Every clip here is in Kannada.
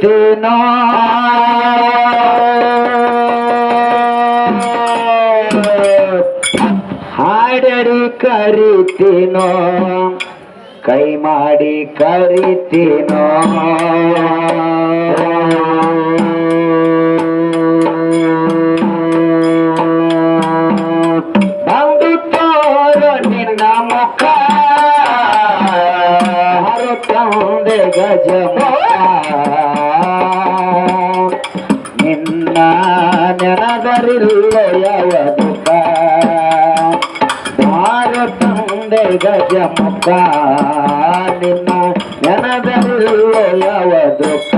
ಕರುತ್ತೇನೋ ಹಾಡಡಿ ಕರಿತೀನೋ ಕೈ ಮಾಡಿ ಕರಿತೀನೋ. ಯಾವ ದುಃಖ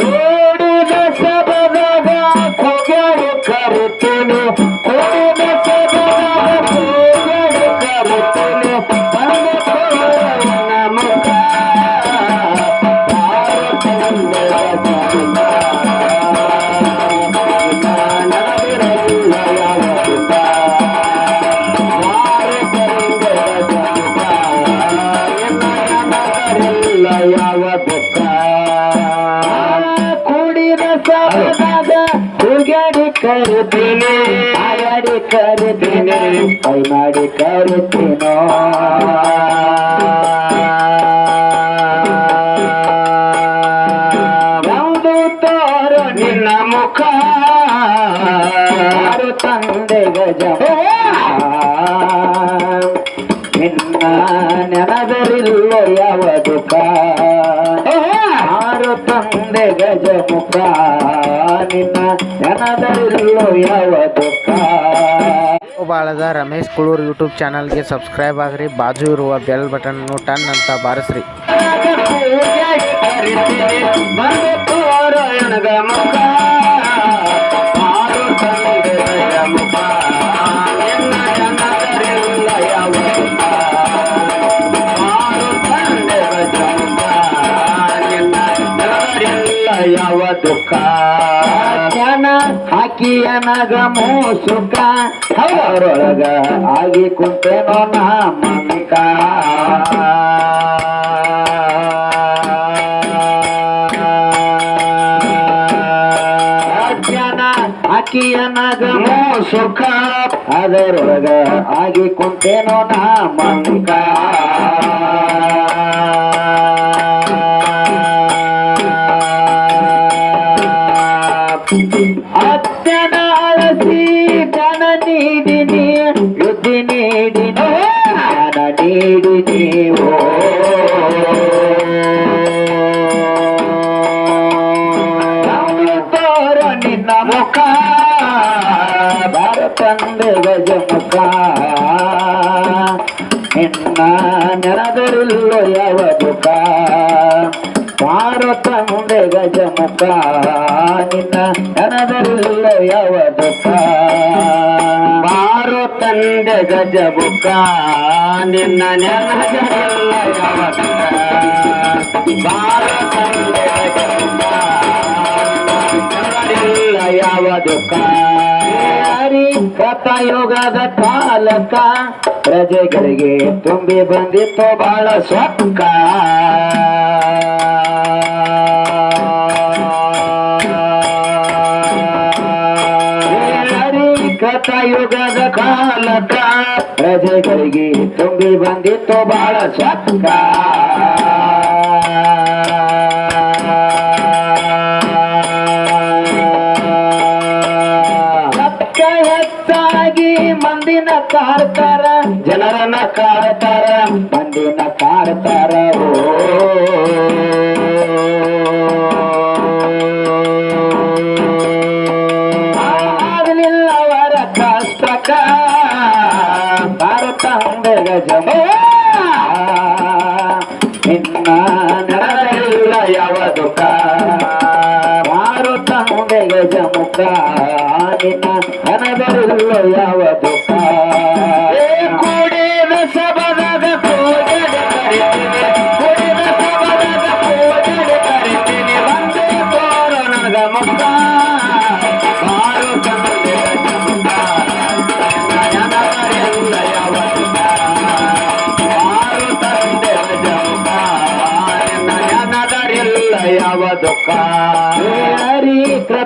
ಕೂಡಿದ ಸಬದಾಗ ಕೊಗೆರು ಕರುತ್ತೇನೆ ಕೈ ಮಾಡಿ ಕರುತ್ತೀನೋ ಒಂದು ತೋರು ನಿನ್ನ ಮುಖ? ತಂದೆ ಗಜ? ನಿನ್ನ ನೆನದರಿಲ್ಲ ಯಾವ ದುಃಖ ತಂದೆ ಗಜ ಮುಖ? ನಿನ್ನ ನೆನದರಿಲ್ಲ ಯಾವ ಬಾಳದ ರಮೇಶ್ ಕುಳೂರ್ ಯೂಟ್ಯೂಬ್ ಚಾನಲ್ಗೆ ಸಬ್ಸ್ಕ್ರೈಬ್ ಆಗ್ರಿ, ಬಾಜು ಇರುವ ಬೆಲ್ ಬಟನ್ ಟನ್ ಅಂತ ಬಾರಿಸ್ರಿ. ಬಂದು ಹಾಕಿಯನಗ ಮೂಸುಕ ಅವರೊಳಗ ಆಗಿ ಕುಂತೇನೋ ನಾ ಮಮಿಕ ಆಕಿಯ ನಗಮೋ ಸುಖ ಅದರೊಳಗ ಆಗಿ ಕುಂತೇನೋ ನಾ ಮುಖ ಭಾರತಂದೆ ಗಜ ಮುಖ ನಿನ್ನ ನೆನದರಿಲ್ಲ ಯಾವ ದುಃಖ? ಭಾರತ ಮುಂದೆ ಗಜ ಮುಖ ನಿನ್ನ ನೆನದರಿಲ್ಲ ಯಾವ ದುಃಖ? ಭಾರತಂದೆ ಗಜ ಮುಖ ನಿನ್ನ ನೆನದರಿಲ್ಲ ಯಾವ ದುಃಖ? ಭಾರತಂದೆ ಗಜ ಮುಖ ಇಲ್ಲ ಯಾವ ದುಃಖ ಹರಿ ಕಥಯೋಗದ ಕಾಲಕ ಪ್ರಜೆಗಳಿಗೆ ತುಂಬಿ ಬಂದಿತ್ತು ಬಹಳ ಸೊಕ್ಕ ಕಥಯುಗದ ಕಾಲಕ ಪ್ರಜೆಗಳಿಗೆ ತುಂಬಿ ಬಂದಿತ್ತು ಬಹಳ ಸಕ್ಕ ಕಾಡ್ತಾರ, ಜನರನ್ನ ಕಾಡ್ತಾರ ಮಂದಿನ ಕಾಡ್ತಾರ. ಆಗಲಿಲ್ಲ ಅವರ ಕಷ್ಟಕ ಭಾರತ ಹೊಂದಗ ಜಮ. ನಿನ್ನ ನಡೆದಿಲ್ಲ ಯಾವ ದುಃಖ? ಭಾರತ ಹೊಂದಗ ಜಮುಕ, ನಿನ್ನ ಹಣದರಿಲ್ಲ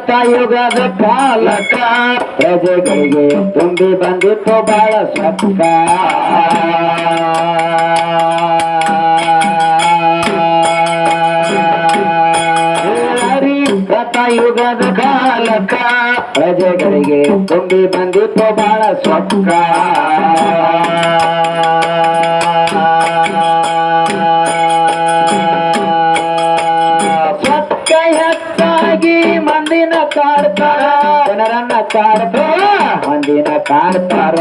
ಹರಿ ಕೃತಯುಗದ ಕಾಲಕ ಪ್ರಜೆಗಳಿಗೆ ತುಂಬಿ ಬಂದಿತ್ತು ಬಹಳ ಸೊಕ್ಕ ಹರಿ ಕೃತಯುಗದ ಕಾಲಕ ಪ್ರಜೆಗಳಿಗೆ ತುಂಬಿ ಬಂದಿತ್ತು ಬಹಳ ಸೊಕ್ಕ ಸೊಕ್ಕ ಮಂದಿನ ಕಾಡ್ತಾರ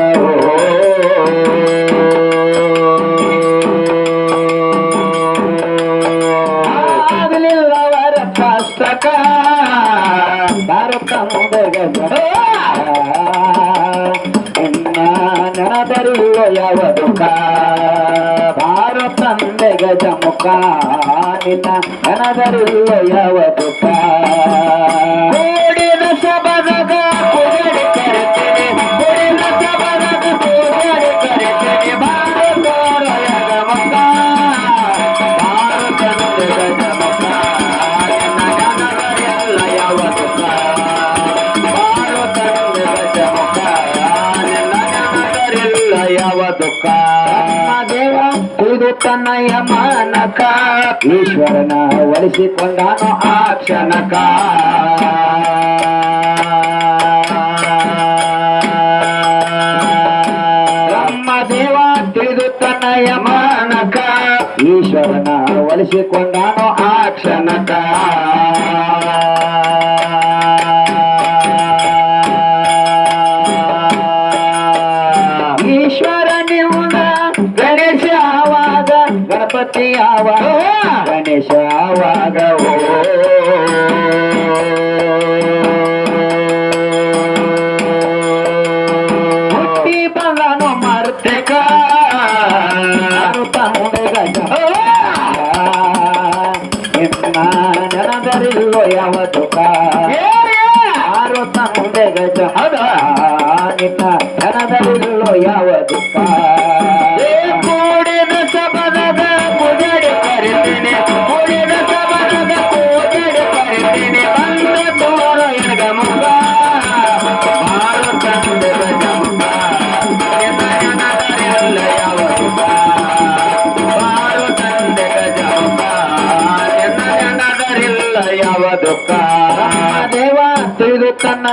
ಆಗಲಿಲ್ಲ ಅವರ ಕಷ್ಟಕ ಭಾರತ ಮುಂದಗ ಇನ್ನ ನೆನದರಿಲ್ಲ ಯಾವ ದುಃಖ ಭಾರತ ಮುಂದಗ ಜಮುಖ ನಿನ್ನ ನೆನದರಿಲ್ಲ ಯಾವ ಕುಯ್ದು ಮನಕ. ಈಶ್ವರನ ಒಲಿಸಿಕೊಂಡಾನು ಆ ಕ್ಷಣಕ. ನಮ್ಮ ದೇವ ತಿಳಿದು ತನ್ನಯ್ಯ ಮಾನಕ. ಈಶ್ವರನ ಒಲಿಸಿಕೊಂಡಾನು ಆ ಕ್ಷಣಕ. ಗಣೇಶ ಆವಾಗ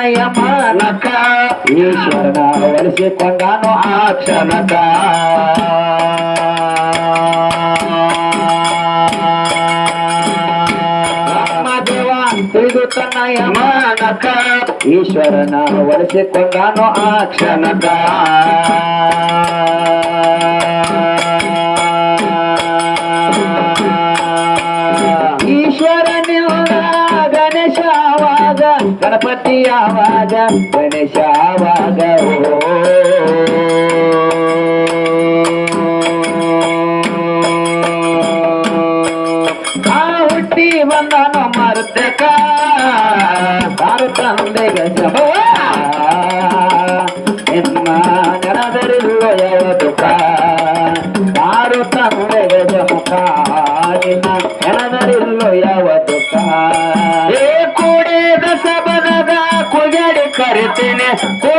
ಯಮನಕ ಈಶ್ವರನ ಒಲಿಸಿಕೊಂಡನು ಆ ಕ್ಷಣಕ. ಇದು ತನ್ನ ಯಮನಕ. ಈಶ್ವರನ ಒಲಿಸಿಕೊಂಡನು ಆ ಕ್ಷಣಕ. ಗಣಪತಿ ಆವಾಗ ಗಣೇಶ ಆವಾಗ ಹುಟ್ಟಿ ಬಂದನು ಮರ್ತಕ ತಂದೆಗೆ ಜಪ ಕರಿತೇನೆ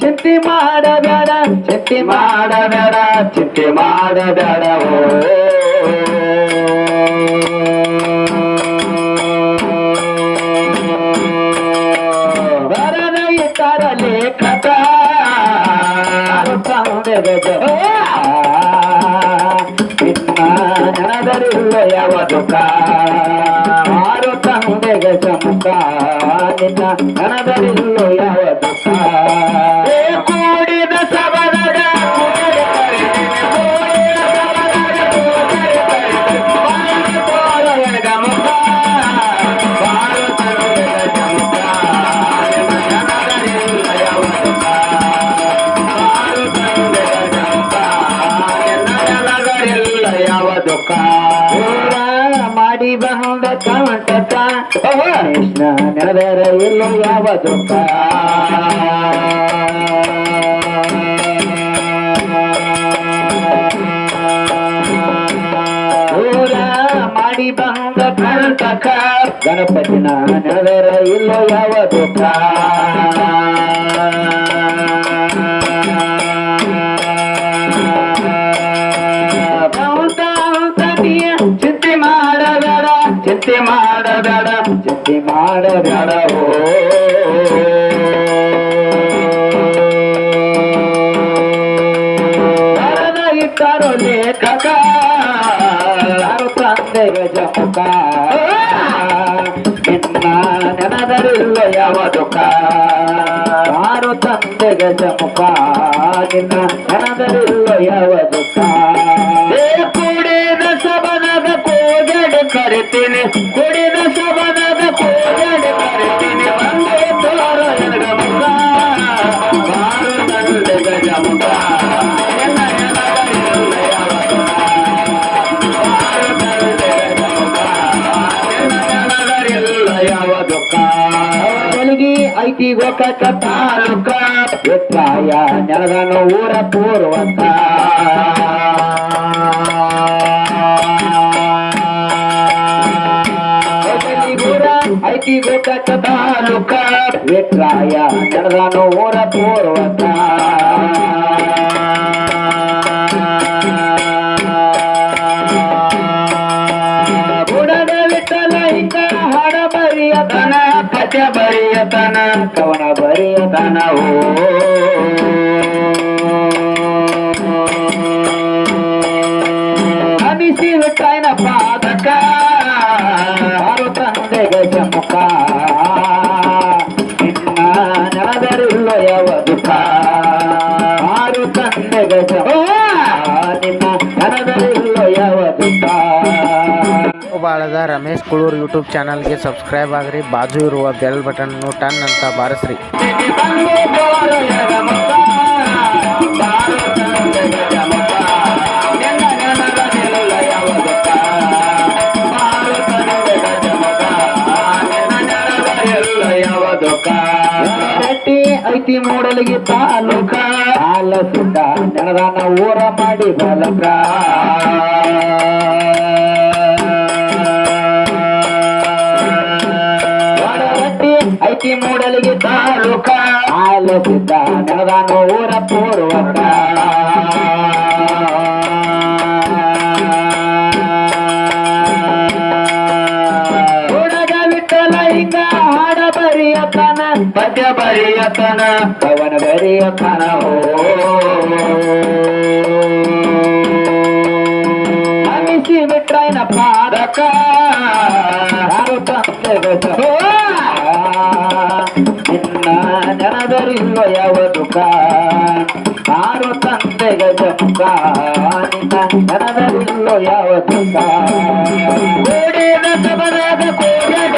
ಚಿಂತೆ ಮಾಡಬೇಡ ಚಿಂತೆ ಮಾಡಬೇಡ ಚಿಂತೆ ಮಾಡಬೇಡ ಬರದ ತಂದೆಗೆ ಚಮಕ ನಿನ್ನ ನೆನದರಿಲ್ಲ ಯಾವ ದುಃಖ ಇಲ್ಲೋ ಯಾವ ದುಃಖ ಮಾಡಿ ಬಂದ ಗಣಪತಿನ ನೆನದರ ಇಲ್ಲೋ ಯಾವ ದುಃಖ ಚಿಂತೆ ಮಾಡಬೇಡ ಬರದ ಇಟ್ಟರು ಲೇಖಕ ಯಾರು ತಂದೆಗೆ ಜಮುಕ ನಿನ್ನ ನೆನದರಿಲ್ಲ ಯಾವ ದುಃಖ ಯಾರು ತಂದೆಗೆ ಜಮುಕ ನಿನ್ನ ನೆನದರಿಲ್ಲ ಯಾವ ದುಃಖ ಬೆಳಗಿ ಐತಿ ಗೋಕಕ ತಾಲೂಕ ಎತ್ತಾಯ ನೆಲದನು ಊರ ಪೂರ್ವಂತ ಊರ ಐತಿ ಗೋಕಕ ತಾಲೂಕ ಎತ್ತಾಯ ನೆಲದನು ಊರ ಪೂರ್ವಂತ తనవు అనిసివటైన పాదక అరు తందెగ జముకా. ಬಾಳದ ರಮೇಶ್ ಕುಳೂರ್ ಯೂಟ್ಯೂಬ್ ಚಾನಲ್ಗೆ ಸಬ್ಸ್ಕ್ರೈಬ್ ಆಗ್ರಿ ಬಾಜು ಇರುವ ಬೆಲ್ ಬಟನ್ನು ಟನ್ ಅಂತ ಬಾರಿಸ್ರಿ. ಐತಿ ಮೂಡಲಿಗೆ ತಾಲೂಕ. ಕಾಲ ಸುಂದ ಜನದಾನ ಊರ ಮಾಡಿ ಬಲಕ ಐತಿ ಮೂಡಲಿಗೆ ತಾಲೂಕ ಆಲಸಿದ್ದ ನೆನದಾನ ಊರ ಪೂರ್ವಕ ಹುಡುಗ ವಿಠಲ ಹಿಂಗ ಹಾಡ ಬರಿಯತನ ಪದ್ಯ ಬರಿಯತನ ಕವನ ಬರಿಯತನ ಅಮಿಸಿ ಬಿಟ್ರೈನ ಪಾದಕ ಯಾರು ತಂದೆ ಗಜ ನಿನ್ನ ಜನದರಿಲ್ಲ ಯಾವ ದುಃಖ? ಆರು ತಂದೆ ಗಜಮುಖ ಜನದರಿಲ್ಲ ಯಾವ ದುಃಖ? ಕೋಡಿದ ಸಬರದ ಕೋಡದ